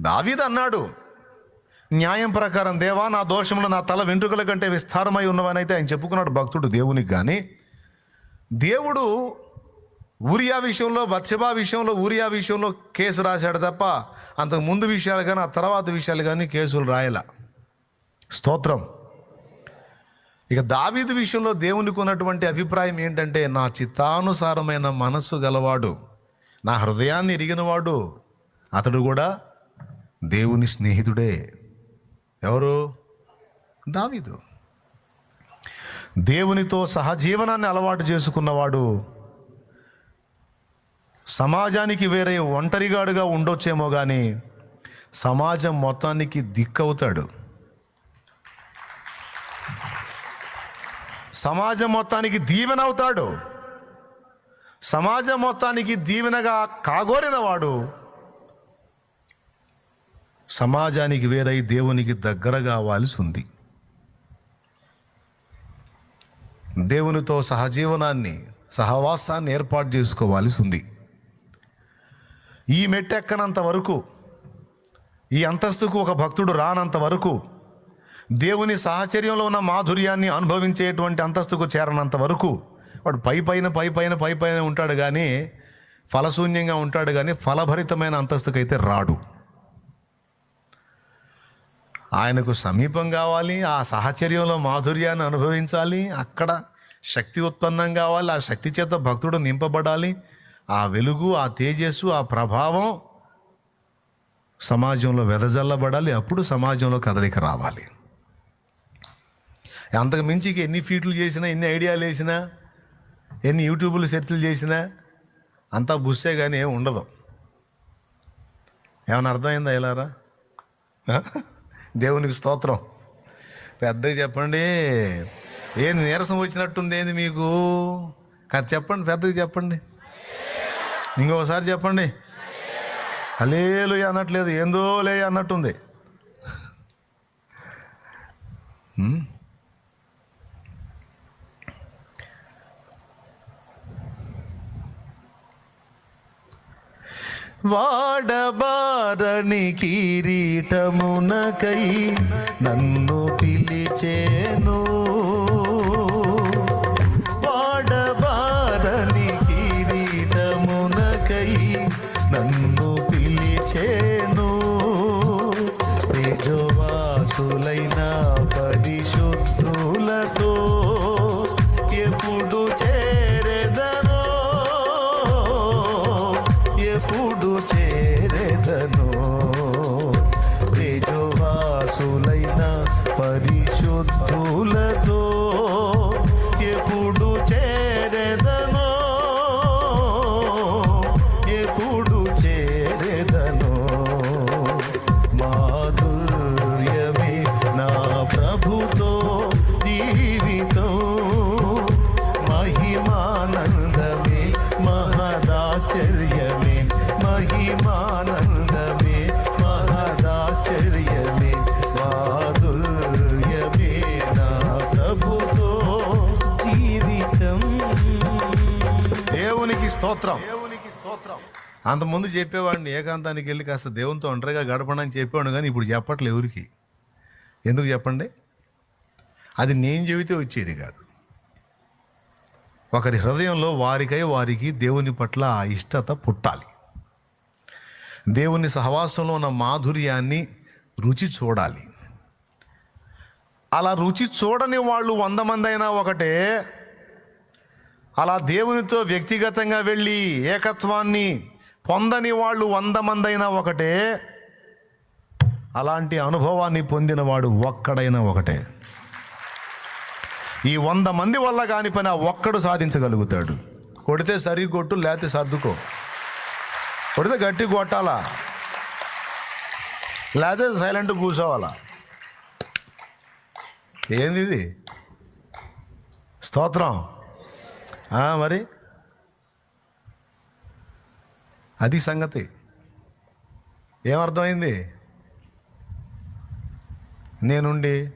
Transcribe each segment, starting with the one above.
దావీద్ అన్నాడు న్యాయం ప్రకారం దేవా నా దోషములు నా తల వెంట్రుకల కంటే విస్తారమై ఉన్నవనైతే ఆయన చెప్పుకున్నాడు భక్తుడు దేవునికి కానీ దేవుడు ఊరియా విషయంలో బత్సబా విషయంలో ఊరియా విషయంలో కేసు రాశాడు తప్ప అంతకు ముందు విషయాలు కానీ ఆ తర్వాత విషయాలు కానీ కేసులు రాయల. స్తోత్రం. ఇక దావీదు విషయంలో దేవునికి ఉన్నటువంటి అభిప్రాయం ఏంటంటే నా చిత్తానుసారమైన మనస్సు గలవాడు నా హృదయాన్ని ఎరిగినవాడు అతడు కూడా దేవుని స్నేహితుడే. ఎవరు? దావీదు. దేవునితో సహజీవనాన్ని అలవాటు చేసుకున్నవాడు సమాజానికి వేరే ఒంటరిగాడుగా ఉండొచ్చేమో కానీ సమాజం మొత్తానికి దిక్కవుతాడు. సమాజం మొత్తానికి దీవెన అవుతాడు సమాజం మొత్తానికి దీవెనగా కాగోరినవాడు. వాడు సమాజానికి వేరై దేవునికి దగ్గర కావాల్సి ఉంది. దేవునితో సహజీవనాన్ని సహవాసాన్ని ఏర్పాటు చేసుకోవాల్సి ఉంది. ఈ మెట్టెక్కనంత వరకు ఈ అంతస్తుకు ఒక భక్తుడు రానంత వరకు దేవుని సాహచర్యంలో ఉన్న మాధుర్యాన్ని అనుభవించేటువంటి అంతస్తుకు చేరనంత వరకు వాడు పై పైన పై పైన పై పైన ఉంటాడు కానీ ఫలశూన్యంగా ఉంటాడు కానీ ఫలభరితమైన అంతస్తుకైతే రాడు. ఆయనకు సమీపం కావాలి ఆ సాహచర్యంలో మాధుర్యాన్ని అనుభవించాలి అక్కడ శక్తి ఉత్పన్నం కావాలి ఆ శక్తి చేత భక్తుడు నింపబడాలి. ఆ వెలుగు ఆ తేజస్సు ఆ ప్రభావం సమాజంలో వెదజల్లబడాలి అప్పుడు సమాజంలో కదలిక రావాలి. అంతకు మించి ఎన్ని ఫీట్లు చేసినా ఎన్ని ఐడియాలు వేసినా ఎన్ని యూట్యూబ్లు సెర్చ్లు చేసినా అంతా బుస్సే కానీ ఏమి ఉండదు. ఏమైనా అర్థమైందా ఇలారా? దేవునికి స్తోత్రం. పెద్దగా చెప్పండి. ఏంది నీరసం వచ్చినట్టుంది ఏంది మీకు? కాదు చెప్పండి పెద్దగా చెప్పండి. ఇంకోసారి చెప్పండి. అలేలు అనట్లేదు ఏందో లే అన్నట్టుంది. వాడబారని కిరీటమునకై నన్ను పిలిచేను. వాడబారని కిరీటమునకై నన్ను పిలిచేను. నిజవాసులైన పరి మాధుర్యమే నా ప్రభుతో. జీవితం. దేవునికి స్తోత్రం. దేవునికి స్తోత్రం అంతకుముందు చెప్పేవాడిని ఏకాంతానికి వెళ్ళి కాస్త దేవునితో ఒంటరిగా గడపడని చెప్పేవాడు కానీ ఇప్పుడు చెప్పట్లే ఎవరికి? ఎందుకు చెప్పండి? అది నేను చెబితే వచ్చేది కాదు. ఒకరి హృదయంలో వారికై వారికి దేవుని పట్ల ఆ ఇష్టత పుట్టాలి. దేవుని సహవాసంలో ఉన్న మాధుర్యాన్ని రుచి చూడాలి. అలా రుచి చూడని వాళ్ళు వంద మంది అయినా ఒకటే. అలా దేవునితో వ్యక్తిగతంగా వెళ్ళి ఏకత్వాన్ని పొందని వాళ్ళు వంద మంది అయినా ఒకటే. అలాంటి అనుభవాన్ని పొందినవాడు ఒక్కడైనా ఒకటే. ఈ వంద మంది వల్ల కాని పని ఆ ఒక్కడు సాధించగలుగుతాడు. కొడితే సరి కొట్టు లేతే సర్దుకో. కొడితే గట్టి కొట్టాలా? లేకపోతే సైలెంట్ కూర్చోవాలా? ఏంది ఇది? స్తోత్రం. మరి? అది సంగతి. ఏమర్థమైంది? నేనుండి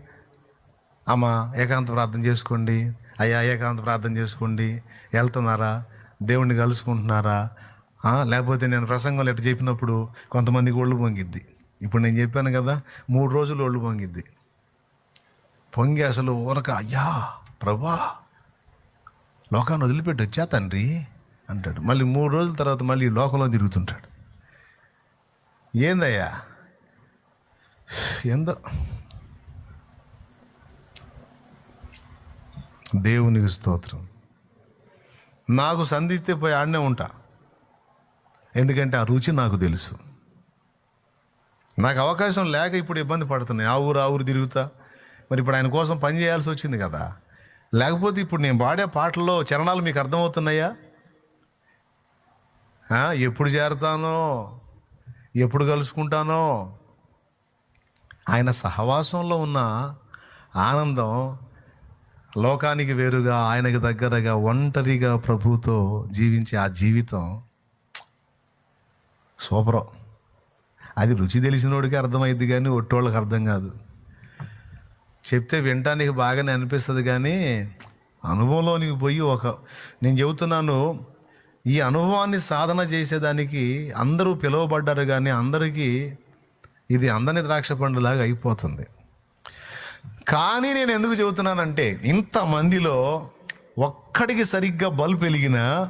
అమ్మ ఏకాంత ప్రార్థన చేసుకోండి. అయ్యా ఏకాంత ప్రార్థన చేసుకోండి. వెళ్తున్నారా? దేవుణ్ణి కలుసుకుంటున్నారా? లేకపోతే నేను ప్రసంగంలో ఎట్లా చెప్పినప్పుడు కొంతమందికి ఒళ్ళు పొంగిద్ది. ఇప్పుడు నేను చెప్పాను కదా మూడు రోజులు ఒళ్ళు పొంగిద్ది. పొంగి అసలు ఊరక అయ్యా ప్రభా లోకాన్ని వదిలిపెట్టి వచ్చా తండ్రి? అంటాడు. మళ్ళీ మూడు రోజుల తర్వాత మళ్ళీ లోకంలో తిరుగుతుంటాడు. ఏందయ్యా? ఏందో దేవునికి స్తోత్రం. నాకు సంధిస్తే పోయి ఆడనే ఉంటా. ఎందుకంటే ఆ రుచి నాకు తెలుసు. నాకు అవకాశం లేక ఇప్పుడు ఇబ్బంది పడుతున్నాయి. ఆ ఊరు ఆ ఊరు తిరుగుతా. మరి ఇప్పుడు ఆయన కోసం పని చేయాల్సి వచ్చింది కదా. లేకపోతే ఇప్పుడు నేను పాడే పాటల్లో చరణాలు మీకు అర్థమవుతున్నాయా? ఎప్పుడు చేరుతానో ఎప్పుడు కలుసుకుంటానో. ఆయన సహవాసంలో ఉన్న ఆనందం లోకానికి వేరుగా ఆయనకు దగ్గరగా ఒంటరిగా ప్రభుతో జీవించే ఆ జీవితం సూపరం. అది రుచి తెలిసినోడికి అర్థమైద్ది కానీ ఒట్టోళ్ళకి అర్థం కాదు. చెప్తే వినటానికి బాగానే అనిపిస్తుంది కానీ అనుభవంలోనికి పోయి ఒక నేను చెబుతున్నాను ఈ అనుభవాన్ని సాధన చేసేదానికి అందరూ పిలువబడ్డారు కానీ అందరికీ ఇది అందని ద్రాక్ష పండులాగా అయిపోతుంది. కానీ నేను ఎందుకు చెబుతున్నానంటే ఇంతమందిలో ఒక్కడికి సరిగ్గా బల్బు వెలిగిన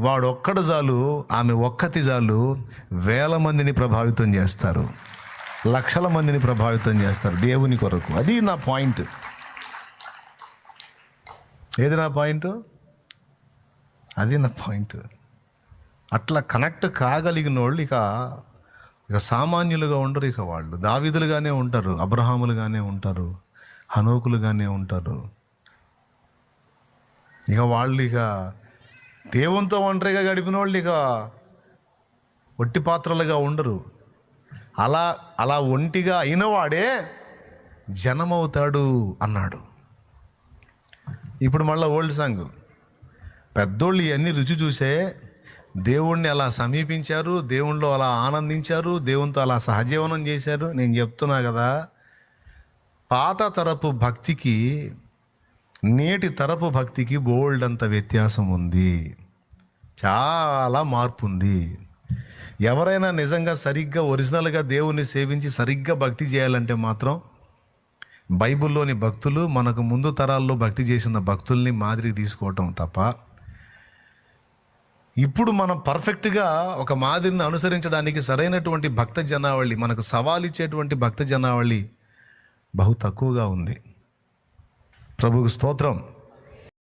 వాడు ఒక్కడు చాలు ఆమె ఒక్కతి చాలు వేల మందిని ప్రభావితం చేస్తారు. లక్షల మందిని ప్రభావితం చేస్తారు దేవుని కొరకు. అది నా పాయింట్. ఏది నా పాయింట్? అది నా పాయింట్. అట్లా కనెక్ట్ కాగలిగిన వాళ్ళు ఇక ఇక సామాన్యులుగా ఉండరు ఇక వాళ్ళు. దావిదులుగానే ఉంటారు అబ్రహాములుగానే ఉంటారు. హనోకులుగానే ఉంటారు. ఇక వాళ్ళు ఇక దేవునితో ఒంటరిగా గడిపిన వాళ్ళు ఇక ఒట్టి పాత్రలుగా ఉండరు. అలా అలా ఒంటిగా అయినవాడే జనమవుతాడు అన్నాడు. ఇప్పుడు మళ్ళీ ఓల్డ్ సాంగ్. పెద్దోళ్ళు ఇవన్నీ రుచి చూసే దేవుణ్ణి అలా సమీపించారు దేవుణ్ణిలో అలా ఆనందించారు దేవునితో అలా సహజీవనం చేశారు. నేను చెప్తున్నా కదా పాత తరపు భక్తికి నేటి తరపు భక్తికి బోల్డ్ అంత వ్యత్యాసం ఉంది. చాలా మార్పు ఉంది. ఎవరైనా నిజంగా సరిగ్గా ఒరిజినల్గా దేవుణ్ణి సేవించి సరిగ్గా భక్తి చేయాలంటే మాత్రం బైబిల్లోని భక్తులు మనకు ముందు తరాల్లో భక్తి చేసిన భక్తుల్ని మాదిరి తీసుకోవటం తప్ప ఇప్పుడు మనం పర్ఫెక్ట్గా ఒక మాదిరిని అనుసరించడానికి సరైనటువంటి భక్త జనావళి మనకు సవాల్ ఇచ్చేటువంటి భక్త జనావళి బహు తక్కువగా ఉంది. ప్రభుకు స్తోత్రం.